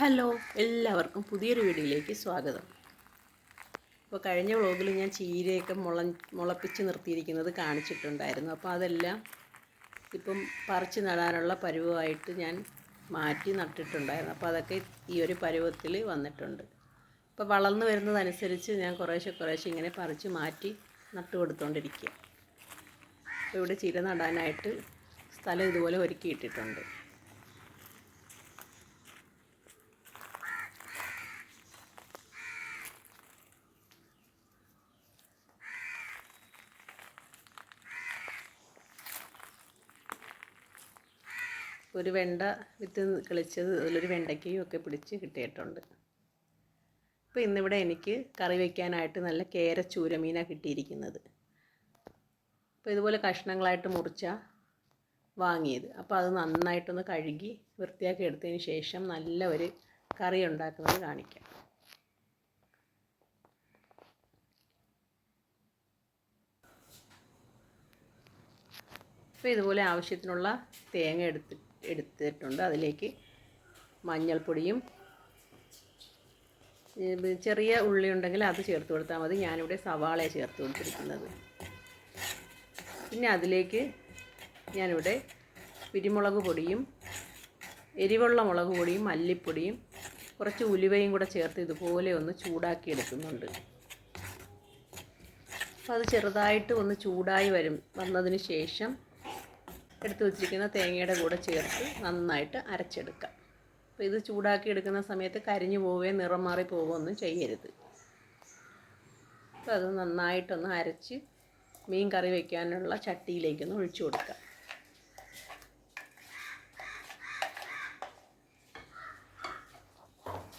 Hello എല്ലാവർക്കും പുതിയൊരു വീഡിയോയിലേക്ക് സ്വാഗതം. ഇപ്പോൾ കഴിഞ്ഞ വ്ളോഗിൽ ഞാൻ ചീരയൊക്കെ മുള മുളപ്പിച്ച് നിർത്തിയിരിക്കുന്നത് കാണിച്ചിട്ടുണ്ടായിരുന്നു. അപ്പോൾ അതെല്ലാം ഇപ്പം പറിച്ച് നടാനുള്ള പരുവമായിട്ട് ഞാൻ മാറ്റി നട്ടിട്ടുണ്ടായിരുന്നു. അപ്പോൾ അതൊക്കെ ഈ ഒരു പരുവത്തിൽ വന്നിട്ടുണ്ട്. അപ്പോൾ വളർന്നു വരുന്നതനുസരിച്ച് ഞാൻ കുറേശ്ശെ കുറേശ്ശെ ഇങ്ങനെ പറിച്ച് മാറ്റി നട്ടു കൊടുത്തുകൊണ്ടിരിക്കുക ഇവിടെ ചീര നടാനായിട്ട് സ്ഥലം ഇതുപോലെ ഒരുക്കിയിട്ടിട്ടുണ്ട്. ഒരു വെണ്ട വിത്ത് കിളിച്ചത് അതിലൊരു വെണ്ടയ്ക്കയും ഒക്കെ പിടിച്ച് കിട്ടിയിട്ടുണ്ട്. അപ്പോൾ ഇന്നിവിടെ എനിക്ക് കറി വയ്ക്കാനായിട്ട് നല്ല കേര ചൂരമീനാണ് കിട്ടിയിരിക്കുന്നത്. അപ്പോൾ ഇതുപോലെ കഷ്ണങ്ങളായിട്ട് മുറിച്ച വാങ്ങിയത്. അപ്പോൾ അത് നന്നായിട്ടൊന്ന് കഴുകി വൃത്തിയാക്കി എടുത്തതിന് ശേഷം നല്ല ഒരു കറി ഉണ്ടാക്കുന്നത് കാണിക്കാം. അപ്പോൾ ഇതുപോലെ ആവശ്യത്തിനുള്ള തേങ്ങ എടുത്ത് എടുത്തിട്ടുണ്ട്. അതിലേക്ക് മഞ്ഞൾപ്പൊടിയും ചെറിയ ഉള്ളി ഉണ്ടെങ്കിൽ അത് ചേർത്ത് കൊടുത്താൽ മതി. ഞാനിവിടെ സവാള ചേർത്ത് കൊടുത്തിരിക്കുന്നത്. പിന്നെ അതിലേക്ക് ഞാനിവിടെ കുരുമുളക് പൊടിയും എരിവുള്ള മുളക് പൊടിയും മല്ലിപ്പൊടിയും കുറച്ച് ഉലുവയും കൂടെ ചേർത്ത് ഇതുപോലെ ഒന്ന് ചൂടാക്കി എടുക്കുന്നുണ്ട് അപ്പോൾ അത് ചെറുതായിട്ട് ഒന്ന് ചൂടായി വരും വന്നതിന് ശേഷം എടുത്തു വച്ചിരിക്കുന്ന തേങ്ങയുടെ കൂടെ ചേർത്ത് നന്നായിട്ട് അരച്ചെടുക്കാം. അപ്പോൾ ഇത് ചൂടാക്കി എടുക്കുന്ന സമയത്ത് കരിഞ്ഞു പോവുകയും നിറം മാറി പോവുകയൊന്നും ചെയ്യരുത്. അപ്പോൾ അത് നന്നായിട്ടൊന്ന് അരച്ച് മീൻ കറി വയ്ക്കാനുള്ള ചട്ടിയിലേക്കൊന്ന് ഒഴിച്ചു കൊടുക്കാം.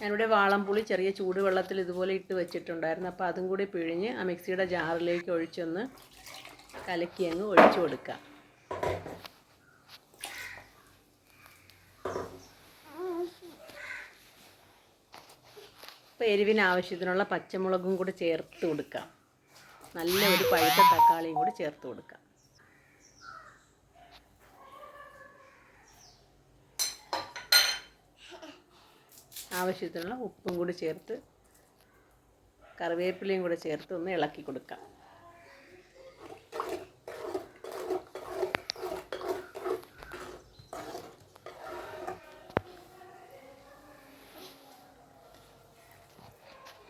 ഞാനിവിടെ വാളംപുളി ചെറിയ ചൂടുവെള്ളത്തിൽ ഇതുപോലെ ഇട്ട് വെച്ചിട്ടുണ്ടായിരുന്നു. അപ്പോൾ അതും കൂടി പിഴിഞ്ഞ് ആ മിക്സിയുടെ ജാറിലേക്ക് ഒഴിച്ചൊന്ന് കലക്കി അങ്ങ് ഒഴിച്ചു കൊടുക്കാം. ഇപ്പോൾ എരിവിന് ആവശ്യത്തിനുള്ള പച്ചമുളകും കൂടി ചേർത്ത് കൊടുക്കാം. നല്ല ഒരു പഴുത്ത തക്കാളിയും കൂടി ചേർത്ത് കൊടുക്കാം. ആവശ്യത്തിനുള്ള ഉപ്പും കൂടി ചേർത്ത് കറിവേപ്പിലയും കൂടെ ചേർത്ത് ഒന്ന് ഇളക്കി കൊടുക്കാം.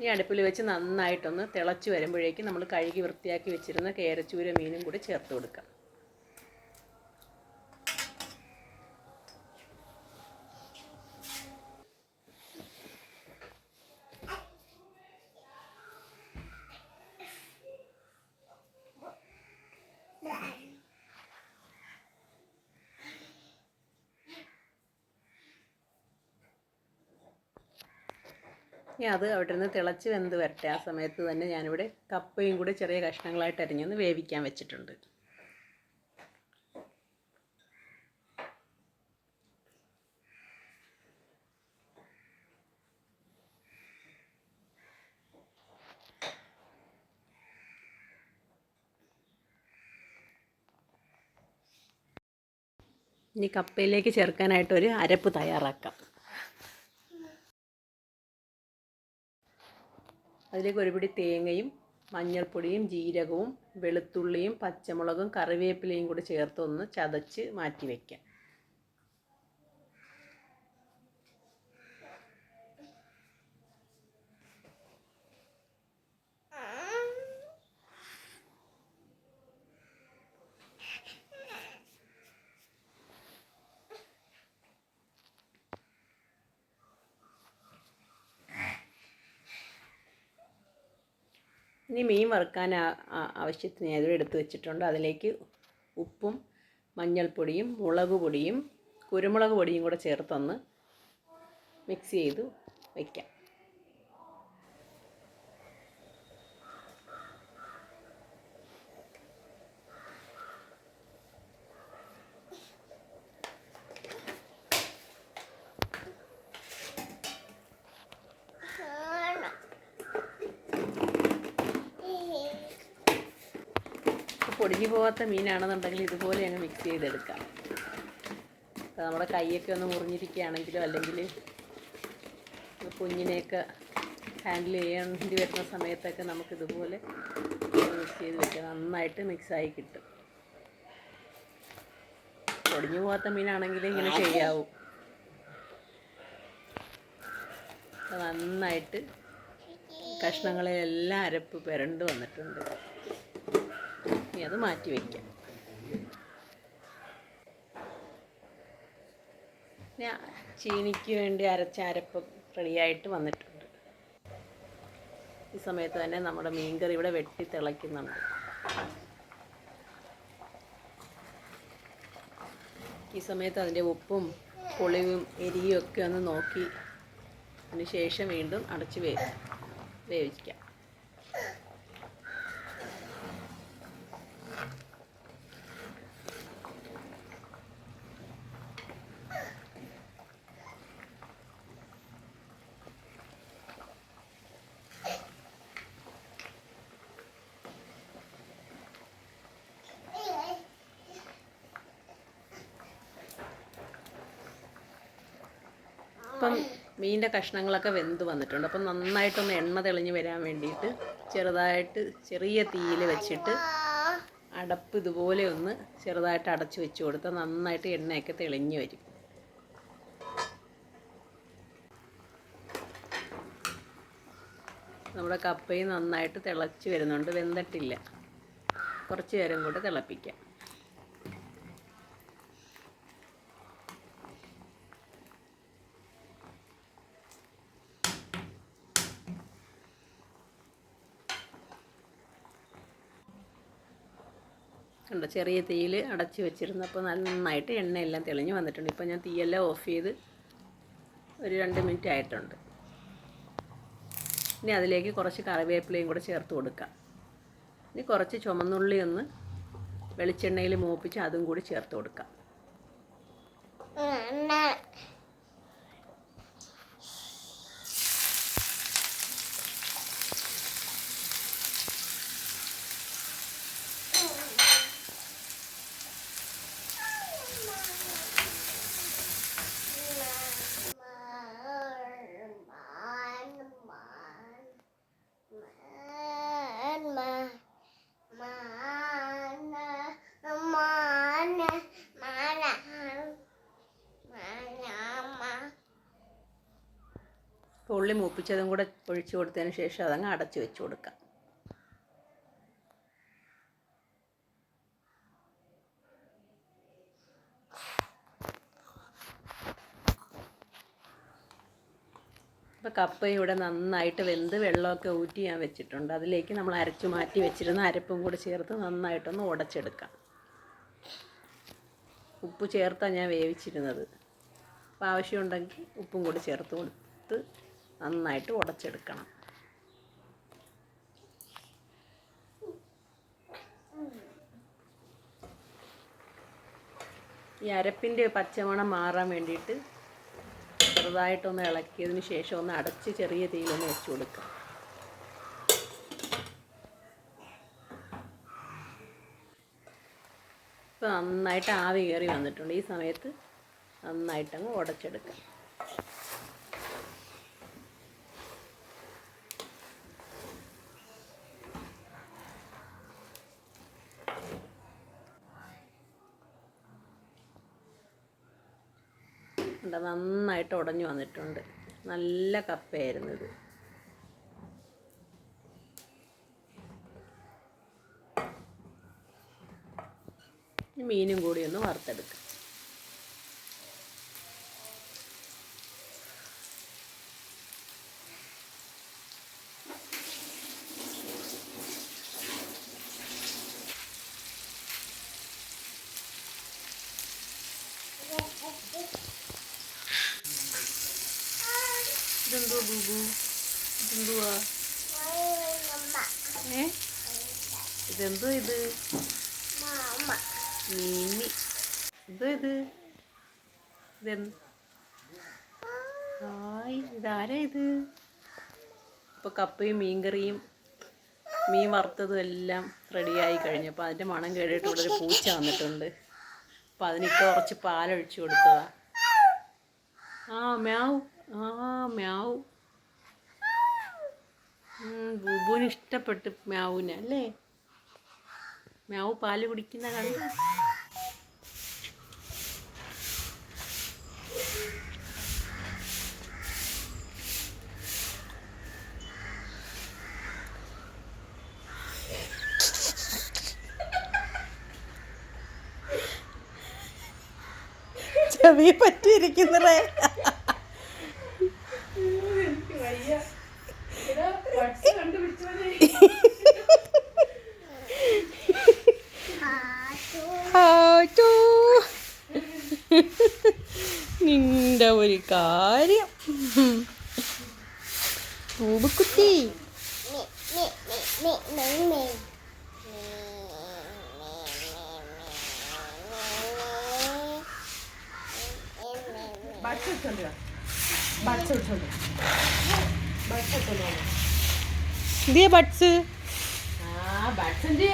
ഈ അടുപ്പിൽ വെച്ച് നന്നായിട്ടൊന്ന് തിളച്ച് വരുമ്പോഴേക്കും നമ്മൾ കഴുകി വൃത്തിയാക്കി വെച്ചിരുന്ന കേരച്ചൂര മീനും കൂടി ചേർത്ത് കൊടുക്കാം. ഇനി അത് അവിടെ നിന്ന് തിളച്ച് വെന്ത് വരട്ടെ. ആ സമയത്ത് തന്നെ ഞാനിവിടെ കപ്പയും കൂടെ ചെറിയ കഷ്ണങ്ങളായിട്ട് അരിഞ്ഞൊന്ന് വേവിക്കാൻ വെച്ചിട്ടുണ്ട്. ഇനി കപ്പയിലേക്ക് ചേർക്കാനായിട്ട് ഒരു അരപ്പ് തയ്യാറാക്കാം. അതിലേക്ക് ഒരുപിടി തേങ്ങയും മഞ്ഞൾപ്പൊടിയും ജീരകവും വെളുത്തുള്ളിയും പച്ചമുളകും കറിവേപ്പിലയും കൂടി ചേർത്തൊന്ന് ചതച്ച് മാറ്റി വയ്ക്കാം ഇനി മീൻ വറുക്കാൻ ആവശ്യത്തിന് ഞാൻ എടുത്ത് വെച്ചിട്ടുണ്ട്. അതിലേക്ക് ഉപ്പും മഞ്ഞൾപ്പൊടിയും മുളക് പൊടിയും കുരുമുളക് പൊടിയും കൂടെ ചേർത്തൊന്ന് മിക്സ് ചെയ്ത് വയ്ക്കാം പൊടിഞ്ഞു പോകാത്ത മീനാണെന്നുണ്ടെങ്കിൽ ഇതുപോലെ അങ്ങ് മിക്സ് ചെയ്തെടുക്കാം. നമ്മുടെ കൈയൊക്കെ ഒന്ന് മുറിഞ്ഞിരിക്കുകയാണെങ്കിലോ അല്ലെങ്കിൽ കുഞ്ഞിനെയൊക്കെ ഹാൻഡിൽ ചെയ്യേണ്ടി വരുന്ന സമയത്തൊക്കെ നമുക്കിതുപോലെ മിക്സ് ചെയ്ത് വെക്കാം. നന്നായിട്ട് മിക്സായി കിട്ടും. ഒടിഞ്ഞു പോകാത്ത മീനാണെങ്കിൽ ഇങ്ങനെ ചെയ്യാവൂ നന്നായിട്ട് കഷ്ണങ്ങളിലെല്ലാം അരപ്പ് പുരണ്ട് വന്നിട്ടുണ്ട്. ഇനി അത് മാറ്റി വയ്ക്കാം ചീനിക്ക് വേണ്ടി അരച്ച അരപ്പ് റെഡിയായിട്ട് വന്നിട്ടുണ്ട്. ഈ സമയത്ത് തന്നെ നമ്മുടെ മീൻകറി ഇവിടെ വെട്ടി തിളയ്ക്കുന്നുണ്ട്. ഈ സമയത്ത് അതിന്റെ ഉപ്പും പുളിവും എരിയും ഒക്കെ ഒന്ന് നോക്കി അതിന് ശേഷം വീണ്ടും അടച്ച് വേവിക്കാം. ഇപ്പം മീനിന്റെ കഷ്ണങ്ങളൊക്കെ വെന്ത് വന്നിട്ടുണ്ട്. അപ്പം നന്നായിട്ടൊന്ന് എണ്ണ തെളിഞ്ഞ് വരാൻ വേണ്ടിയിട്ട് ചെറുതായിട്ട് ചെറിയ തീയിൽ വെച്ചിട്ട് അടപ്പ് ഇതുപോലെ ഒന്ന് ചെറുതായിട്ട് അടച്ചു വെച്ച് കൊടുത്താൽ നന്നായിട്ട് എണ്ണയൊക്കെ തെളിഞ്ഞ് വരും. നമ്മുടെ കപ്പയും നന്നായിട്ട് തിളച്ച് വരുന്നുണ്ട്. വെന്തിട്ടില്ല. കുറച്ച് നേരം കൂടെ തിളപ്പിക്കാം. കണ്ടോ? ചെറിയ തീയിൽ അടച്ച് വെച്ചിരുന്നു. അപ്പോൾ നന്നായിട്ട് എണ്ണയെല്ലാം തെളിഞ്ഞ് വന്നിട്ടുണ്ട്. ഇപ്പോൾ ഞാൻ തീയെല്ലാം ഓഫ് ചെയ്ത് ഒരു രണ്ട് മിനിറ്റ് ആയിട്ടുണ്ട്. ഇനി അതിലേക്ക് കുറച്ച് കറിവേപ്പിലയും കൂടെ ചേർത്ത് കൊടുക്കാം. ഇനി കുറച്ച് ചുമന്നുള്ളി ഒന്ന് വെളിച്ചെണ്ണയിൽ മൂപ്പിച്ച് അതും കൂടി ചേർത്ത് കൊടുക്കാം. ഉള്ളി മൂപ്പിച്ചതും കൂടെ ഒഴിച്ചു കൊടുത്തതിന് ശേഷം അതങ്ങ് അടച്ചു വെച്ച് കൊടുക്കാം. ഇപ്പോൾ കപ്പ ഇവിടെ നന്നായിട്ട് വെന്ത് വെള്ളമൊക്കെ ഊറ്റി ഞാൻ വെച്ചിട്ടുണ്ട്. അതിലേക്ക് നമ്മൾ അരച്ചു മാറ്റി വെച്ചിരുന്ന അരപ്പും കൂടെ ചേർത്ത് നന്നായിട്ടൊന്ന് ഉടച്ചെടുക്കാം. ഉപ്പ് ചേർത്താണ് ഞാൻ വേവിച്ചിരുന്നത്. അപ്പോൾ ആവശ്യമുണ്ടെങ്കിൽ ഉപ്പും കൂടി ചേർത്ത് കൊടുത്ത് നന്നായിട്ട് ഉടച്ചെടുക്കണം. ഈ അരപ്പിന്റെ പച്ചമണം മാറാൻ വേണ്ടിയിട്ട് ചെറുതായിട്ടൊന്ന് ഇളക്കിയതിന് ശേഷം ഒന്ന് അടച്ച് ചെറിയ തീയിലൊന്ന് വെച്ച് കൊടുക്കുക ഇപ്പോൾ നന്നായിട്ട് ആവി കയറി വന്നിട്ടുണ്ട്. ഈ സമയത്ത് നന്നായിട്ടങ്ങ് ഉടച്ചെടുക്കാം. ഉണ്ട് നന്നായിട്ട് ഉടഞ്ഞു വന്നിട്ടുണ്ട്. നല്ല കപ്പയായിരുന്നു ഇത്. മീനും കൂടി ഒന്ന് വറുത്തെടുക്കാം ഇതെന്തോ ബൂബു ഇതെന്തുവാ ഏ? ഇതെന്തോ ഇത്? മീമി. എന്തോ ഇത്? ഇതെന്ത്? ഹായ് ഇതാരാ ഇത്? ഇപ്പോൾ കപ്പയും മീൻകറിയും മീൻ വറുത്തതും എല്ലാം റെഡിയായി കഴിഞ്ഞു. അപ്പോൾ അതിന്റെ മണം കേട്ടിട്ട് ഇവിടെ ഒരു പൂച്ച വന്നിട്ടുണ്ട്. അപ്പോൾ അതിനിപ്പോൾ കുറച്ച് പാലൊഴിച്ചു കൊടുത്തതാ. ആ മ്യാവ്. ആ മ്യാവ്. ബൂബുവിന് ഇഷ്ടപ്പെട്ടു മ്യാവുനെ അല്ലേ? മ്യാവ് പാൽ കുടിക്കുന്ന കണ്ട? ചെവി പറ്റിയിരിക്കുന്നേ നിന്റെ ഒരു കാര്യം. പൂപുക്കുത്തി ബട്സ് ആ ബട്സ്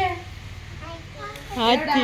ആ ആറ്റി.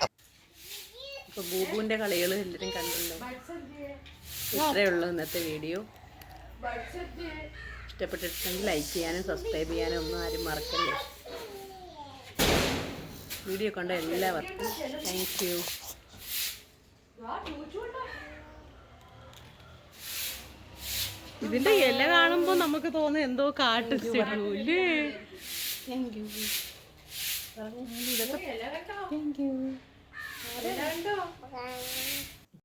ബൂബുവിന്റെ കളികൾ എല്ലാവരും കണ്ടല്ലോ ഇത്രയേ ഉള്ളൂ ഇന്നത്തെ വീഡിയോ. ഇഷ്ടപ്പെട്ടിട്ടുണ്ടെങ്കിൽ ലൈക്ക് ചെയ്യാനും സബ്സ്ക്രൈബ് ചെയ്യാനും ഒന്നും ആരും മറക്കല്ലേ? വീഡിയോ കണ്ട എല്ലാവർക്കും താങ്ക് യു ഇതിന്റെ ഇല കാണുമ്പോ നമുക്ക് തോന്നുന്നു എന്തോ കാട്ടു താങ്ക് യു താങ്ക് യു 我来弄。